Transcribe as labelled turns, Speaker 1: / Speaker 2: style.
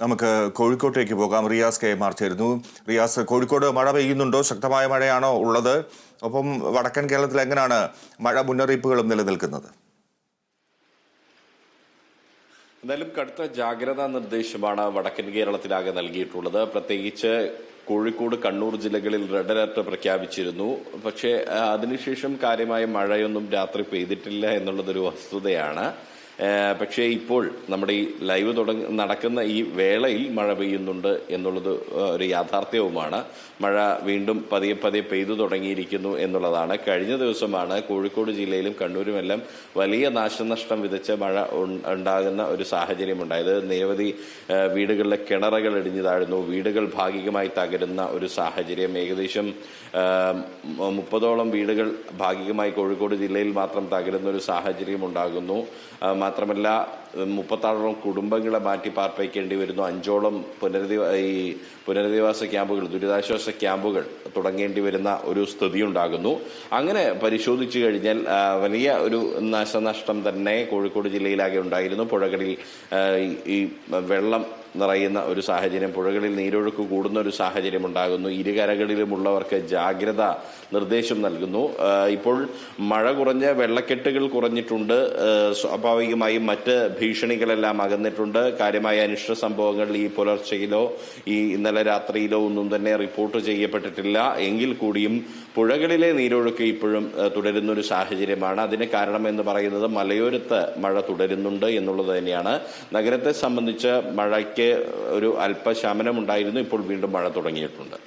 Speaker 1: നമുക്ക് കോഴിക്കോട്ടേക്ക് പോകാം. റിയാസ് കെ. മാർ ചേരുന്നു. റിയാസ് കോഴിക്കോട് മഴ പെയ്യുന്നുണ്ടോ? ശക്തമായ മഴയാണോ ഉള്ളത്? ഒപ്പം വടക്കൻ കേരളത്തിൽ എങ്ങനെയാണ് മഴ മുന്നറിയിപ്പുകളും നിലനിൽക്കുന്നത്?
Speaker 2: എന്തായാലും കടുത്ത ജാഗ്രതാ നിർദ്ദേശമാണ് വടക്കൻ കേരളത്തിലാകെ നൽകിയിട്ടുള്ളത്. പ്രത്യേകിച്ച് കോഴിക്കോട് കണ്ണൂർ ജില്ലകളിൽ റെഡ് അലർട്ട് പ്രഖ്യാപിച്ചിരുന്നു. പക്ഷേ അതിനുശേഷം കാര്യമായ മഴയൊന്നും രാത്രി പെയ്തിട്ടില്ല എന്നുള്ളതൊരു വസ്തുതയാണ്. പക്ഷേ ഇപ്പോൾ നമ്മുടെ ഈ ലൈവ് തുടങ്ങ നടക്കുന്ന ഈ വേളയിൽ മഴ പെയ്യുന്നുണ്ട് എന്നുള്ളത് ഒരു യാഥാർത്ഥ്യവുമാണ്. മഴ വീണ്ടും പതിയെ പതിയെ പെയ്തു തുടങ്ങിയിരിക്കുന്നു എന്നുള്ളതാണ്. കഴിഞ്ഞ ദിവസമാണ് കോഴിക്കോട് ജില്ലയിലും കണ്ണൂരുമെല്ലാം വലിയ നാശനഷ്ടം വിതച്ച മഴ ഉണ്ടാകുന്ന ഒരു സാഹചര്യം ഉണ്ടായത് നിരവധി വീടുകളിലെ കിണറുകൾ ഇടിഞ്ഞു താഴുന്നു. വീടുകൾ ഭാഗികമായി തകരുന്ന ഒരു സാഹചര്യം. ഏകദേശം മുപ്പതോളം വീടുകൾ ഭാഗികമായി കോഴിക്കോട് ജില്ലയിൽ മാത്രം തകരുന്ന ഒരു സാഹചര്യം ഉണ്ടാകുന്നു മാത്രമല്ല മുപ്പത്താറോളം കുടുംബങ്ങളെ മാറ്റി പാർപ്പിക്കേണ്ടി വരുന്നു. അഞ്ചോളം പുനരധി ഈ പുനരധിവാസ ക്യാമ്പുകൾ ദുരിതാശ്വാസ ക്യാമ്പുകൾ തുടങ്ങേണ്ടി വരുന്ന ഒരു സ്ഥിതി ഉണ്ടാകുന്നു അങ്ങനെ പരിശോധിച്ചു കഴിഞ്ഞാൽ വലിയ ഒരു നാശനഷ്ടം തന്നെ കോഴിക്കോട് ജില്ലയിലാകെ ഉണ്ടായിരുന്നു. പുഴകളിൽ ഈ- വെള്ളം നിറയുന്ന ഒരു സാഹചര്യം പുഴകളിൽ നീരൊഴുക്ക് കൂടുന്ന ഒരു സാഹചര്യം ഉണ്ടാകുന്നു. ഇരുകരകളിലുമുള്ളവർക്ക് ജാഗ്രത നിർദ്ദേശം നൽകുന്നു. ഇപ്പോൾ മഴ കുറഞ്ഞ വെള്ളക്കെട്ടുകൾ കുറഞ്ഞിട്ടുണ്ട്. സ്വാഭാവികമായും മറ്റ് ഭീഷണികളെല്ലാം അകന്നിട്ടുണ്ട്. കാര്യമായ അനിഷ്ട സംഭവങ്ങൾ ഈ പുലർച്ചയിലോ ഈ ഇന്നലെ രാത്രിയിലോ ഒന്നും തന്നെ റിപ്പോർട്ട് ചെയ്യപ്പെട്ടിട്ടില്ല. എങ്കിൽ കൂടിയും പുഴകളിലെ നീരൊഴുക്ക് ഇപ്പോഴും തുടരുന്ന ഒരു സാഹചര്യമാണ്. അതിന് കാരണമെന്ന് പറയുന്നത് മലയോരത്ത് മഴ തുടരുന്നുണ്ട് എന്നുള്ളത് തന്നെയാണ്. നഗരത്തെ സംബന്ധിച്ച് മഴയ്ക്ക് ഒരു അല്പശമനമുണ്ടായിരുന്നു. ഇപ്പോൾ വീണ്ടും മഴ തുടങ്ങിയിട്ടുണ്ട്.